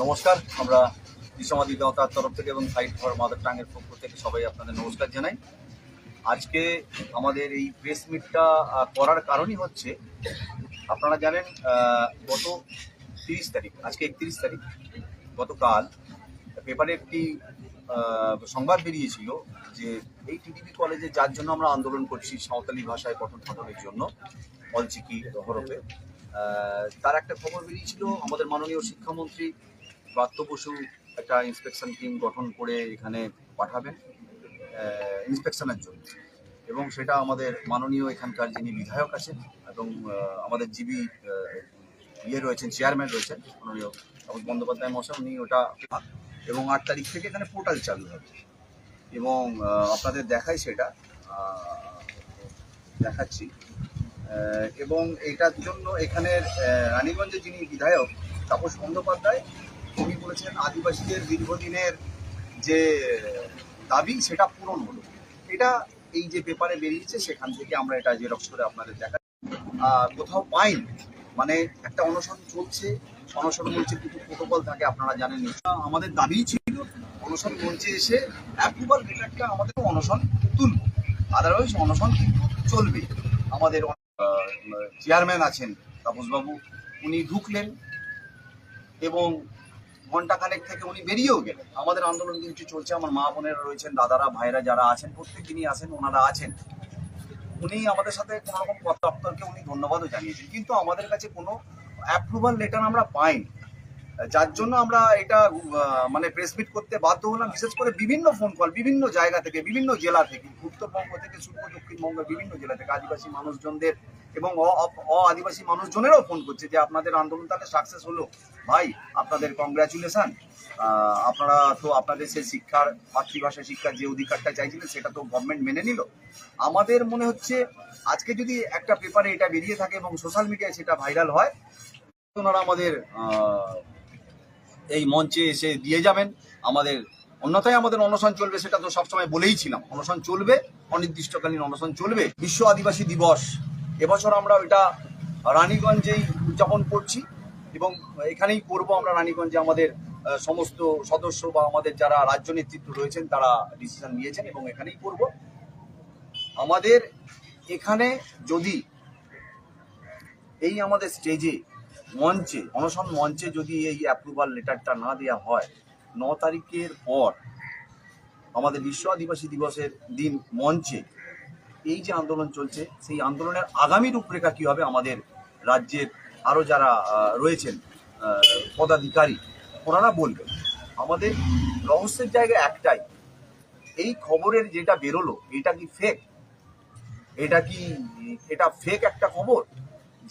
নমস্কার। আমরা বিশ্বমাদি জনতার তরফ থেকে এবং ফাইট ফর মাদার টাঙ্গের পক্ষ থেকে সবাই আপনাদের নমস্কার জানাই। আজকে আমাদের এই প্রেস মিটটা করার কারণই হচ্ছে, আপনারা জানেন গত তিরিশ তারিখ, আজকে একত্রিশ তারিখ, গতকাল পেপারে একটি সংবাদ বেরিয়েছিল যে এই টিডিপি কলেজে যার জন্য আমরা আন্দোলন করছি সাঁওতালি ভাষায় পঠন পাঠনের জন্য, অলচিকি হরফে তার একটা খবর বেরিয়েছিল, আমাদের মাননীয় শিক্ষামন্ত্রী ব্রাত্য বসু একটা ইন্সপেকশন টিম গঠন করে এখানে পাঠাবেন ইন্সপেকশনের জন্য। এবং সেটা আমাদের মাননীয় এখানকার যিনি বিধায়ক আছেন এবং আমাদের জিবি ইয়ে রয়েছেন চেয়ারম্যান রয়েছেন, মাননীয় বন্দ্যোপাধ্যায় মশাই উনি ওটা এবং আট তারিখ থেকে এখানে পোর্টাল চালু হবে। এবং আপনাদের দেখাই সেটা দেখাচ্ছি। এবং এটার জন্য এখানের রানীগঞ্জে যিনি বিধায়ক তাপস বন্দ্যোপাধ্যায় উনি বলেছেন আদিবাসীদের দীর্ঘদিনের যে দাবি, সেটা পূরণ হলো। এটা এই যে পেপারে বেরিয়েছে, সেখান থেকে আমরা এটা জেরক্স করে আপনাদের দেখা কোথাও পাইনি। মানে একটা অনশন চলছে। অনশন মঞ্চে কিছু প্রোটোকল থাকে, আপনারা জানেন আমাদের দাবি ছিল অনশন মঞ্চে এসে অ্যাপ্রুভাল লেটারটা আমাদের অনশন তুলব। আদারওয়াইজ অনশন কিন্তু চলবে আমাদের চেয়ারম্যান আছেন তাপসবাবু। উনি ঢুকলেন এবং ঘন্টাখানেক থেকে উনি বেরিয়েও গেলেন। আমাদের আন্দোলন কিন্তু চলছে। আমার মা বোনেরা রয়েছেন, দাদারা ভাইরা যারা আছেন প্রত্যেক দিনই আছেন, ওনারা আছেন। উনি আমাদের সাথে কোনো রকম দপ্তরকে উনি ধন্যবাদও জানিয়েছেন। কিন্তু আমাদের কাছে কোনো অ্যাপ্রুভাল লেটার আমরা পাইনি। যার জন্য আমরা এটা মানে প্রেস মিট করতে বাধ্য হলাম, বিশেষ করে বিভিন্ন ফোন কল বিভিন্ন জায়গা থেকে, বিভিন্ন জেলা থেকে, উত্তরবঙ্গ থেকে শুরু করে দক্ষিণবঙ্গের বিভিন্ন জেলা থেকে আদিবাসী মানুষজনদের এবং অ- আদিবাসী মানুষজনেরও ফোন করছে যে আপনাদের আন্দোলন তাহলে সাকসেস হলো। ভাই, আপনাদের কংগ্রাচুলেশন আপনারা তো আপনাদের সেই শিক্ষার মাতৃভাষা শিক্ষার যে অধিকারটা চাইছিলেন, সেটা তো গভর্নমেন্ট মেনে নিল। আমাদের মনে হচ্ছে, আজকে যদি একটা পেপারে এটা বেরিয়ে থাকে এবং সোশ্যাল মিডিয়ায় সেটা ভাইরাল হয় ওনারা আমাদের এই মঞ্চে এসে দিয়ে যাবেন। আমাদের অন্যথায় আমাদের অনশন চলবে সেটা তো সবসময় বলেই ছিলাম। অনশন চলবে, অনির্দিষ্টকালীন অনশন চলবে। বিশ্ব আদিবাসী দিবস। এবছর আমরা ওইটা রানীগঞ্জেই উদযাপন করছি এবং এখানেই করব আমরা রানীগঞ্জে আমাদের সমস্ত সদস্য বা আমাদের যারা রাজ্য নেতৃত্ব রয়েছেন তারা ডিসিশন নিয়েছেন এবং এখানেই করব। আমাদের এখানে যদি এই আমাদের স্টেজে মঞ্চে, অনশন মঞ্চে যদি এই অ্যাপ্রুভাল লেটারটা না দেওয়া হয়, ন তারিখের পর আমাদের বিশ্ব আদিবাসী দিবসের দিন মঞ্চে এই যে আন্দোলন চলছে, সেই আন্দোলনের আগামী রূপরেখা কী হবে আমাদের রাজ্যের আরও যারা রয়েছেন পদাধিকারী, ওনারা বলবেন। আমাদের রহস্যের জায়গা একটাই, এই খবরের যেটা বেরোলো, এটা কি ফেক এটা কি, এটা ফেক একটা খবর?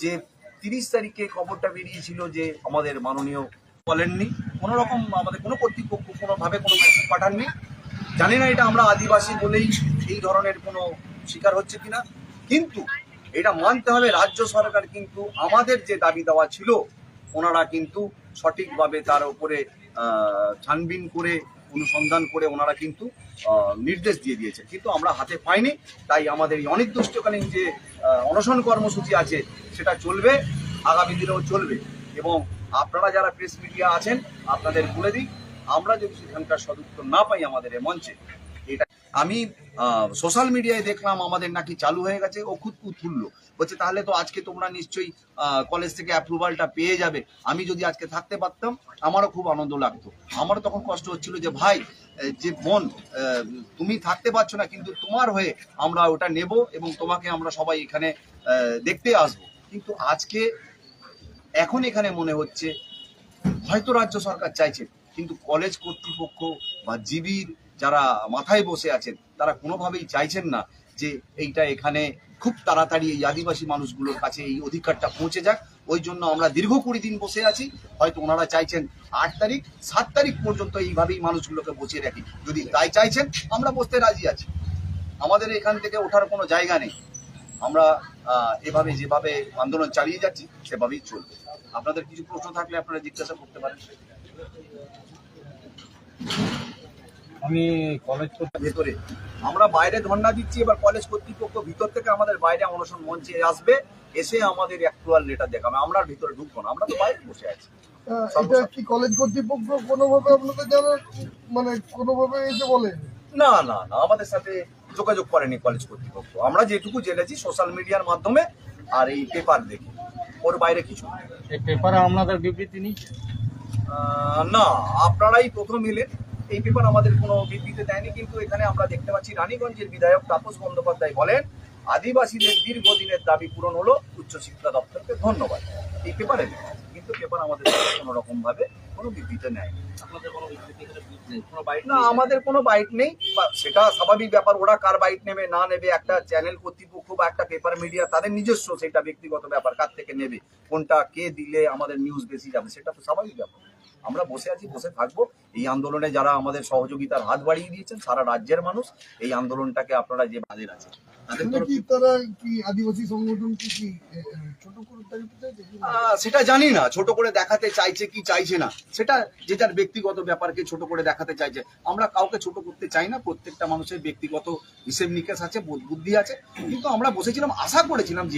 যে তিরিশ তারিখে খবরটা বেরিয়েছিল যে আমাদের মাননীয় বলেননি। কোনো রকম আমাদের কোনো কর্তৃপক্ষ কোনোভাবে কোনো মেসেজ পাঠাননি। জানি না এটা আমরা আদিবাসী বলেই এই ধরনের কোনো শিকার হচ্ছে কিনা। কিন্তু এটা মানতে হবে, রাজ্য সরকার কিন্তু আমাদের যে দাবি দেওয়া ছিল, ওনারা কিন্তু সঠিকভাবে তার উপরে ছানবিন করে অনুসন্ধান করে ওনারা কিন্তু নির্দেশ দিয়ে দিয়েছে। কিন্তু আমরা হাতে পাইনি, তাই আমাদের এই অনির্দিষ্টকালীন যে অনশন কর্মসূচি আছে, সেটা চলবে, আগামী দিনেও চলবে। এবং আপনারা যারা প্রেস মিডিয়া আছেন, আপনাদের বলে দিই, আমরা যদি সেখানকার সদুত্তর না পাই আমাদের এ মঞ্চে আমি সোশ্যাল মিডিয়ায় দেখলাম আমাদের নাকি চালু হয়ে গেছে, ও খুদ তুললো বলছে, তাহলে তো আজকে তোমরা নিশ্চয়ই কলেজ থেকে অ্যাপ্রুভালটা পেয়ে যাবে। আমি যদি আজকে থাকতে পারতাম, আমারও খুব আনন্দ লাগতো। আমারও তখন কষ্ট হচ্ছিল যে, ভাই যে বোন তুমি থাকতে পারছ না, কিন্তু তোমার হয়ে আমরা ওটা নেব এবং তোমাকে আমরা সবাই এখানে দেখতে আসব। কিন্তু আজকে, এখন এখানে মনে হচ্ছে, হয়তো রাজ্য সরকার চাইছে, কিন্তু কলেজ কর্তৃপক্ষ বা জিবির যারা মাথায় বসে আছেন, তারা কোনোভাবেই চাইছেন না যে এইটা এখানে খুব তাড়াতাড়ি এই আদিবাসী মানুষগুলোর কাছে এই অধিকারটা পৌঁছে যাক। ওই জন্য আমরা দীর্ঘ কুড়ি দিন বসে আছি। হয়তো ওনারা চাইছেন আট তারিখ, সাত তারিখ পর্যন্ত এইভাবেই মানুষগুলোকে বসিয়ে রাখি। যদি তাই চাইছেন, আমরা বসতে রাজি আছি। আমাদের এখান থেকে ওঠার কোনো জায়গা নেই। আমরা এভাবে যেভাবে আন্দোলন চালিয়ে যাচ্ছি, সেভাবেই চলবে। আপনাদের কিছু প্রশ্ন থাকলে আপনারা জিজ্ঞাসা করতে পারেন। আমি কলেজ ভেতরে। আমরা বাইরে ধর্ণা দিচ্ছি এবার কলেজ কর্তৃপক্ষ ভিতর থেকে আমাদের বাইরে অনশন মঞ্চে আসবে এসে আমাদের অ্যাকচুয়াল লেটার দেখাবে। আমরা ভিতরে ঢুকবো না আমরা তো বাইরে বসে আছি। এটা কি কলেজ কর্তৃপক্ষ কোনোভাবে আপনাদের জানার মানে কোনোভাবে এসে বলে? না না না আমাদের সাথে যোগাযোগ করেনি কলেজ কর্তৃপক্ষ। আমরা যেটুকু জেনেছি সোশ্যাল মিডিয়ার মাধ্যমে আর এই পেপার দেখে। ওর বাইরে কিছু না। এই পেপারে আপনাদের বিবৃতি নিচ্ছে না আপনারাই প্রথম এলেন। এই পেপার আমাদের কোনো বিবৃতি দেয়নি কিন্তু এখানে আমরা দেখতে পাচ্ছি রানীগঞ্জের বিধায়ক তাপস বন্দ্যোপাধ্যায় বলেন আদিবাসীদের দীর্ঘদিনের দাবি পূরণ হলো উচ্চশিক্ষা দপ্তরকে ধন্যবাদ। এই পেপারে কিন্তু পেপার আমাদের কোনো রকম ভাবে কোনো বিবৃতি নেয় না আমাদের কোনো বাইট নেই বা সেটা স্বাভাবিক ব্যাপার ওরা কার বাইট নেবে না নেবে একটা চ্যানেল কর্তৃপক্ষ বা একটা পেপার মিডিয়া তাদের নিজস্ব সেটা ব্যক্তিগত ব্যাপার কার থেকে নেবে কোনটা কে দিলে আমাদের নিউজ বেশি যাবে সেটা তো স্বাভাবিক ব্যাপার। আমরা বসে আছি বসে থাকব। এই আন্দোলনে যারা আমাদের সহযোগিতার হাত বাড়িয়ে দিয়েছেন সারা রাজ্যের মানুষ এই আন্দোলনটাকে আপনারা যে বাদের আছে সেটা জানি না। ছোট করে দেখাতে চাইছে কি চাইছে না? সেটা যে যার ব্যক্তিগত ব্যাপারকে ছোট করে দেখাতে চাইছে। আমরা কাউকে ছোট করতে চাই না। প্রত্যেকটা মানুষের ব্যক্তিগত হিসেব নিকেশ আছে বোধ বুদ্ধি আছে। কিন্তু আমরা বসেছিলাম আশা করেছিলাম যে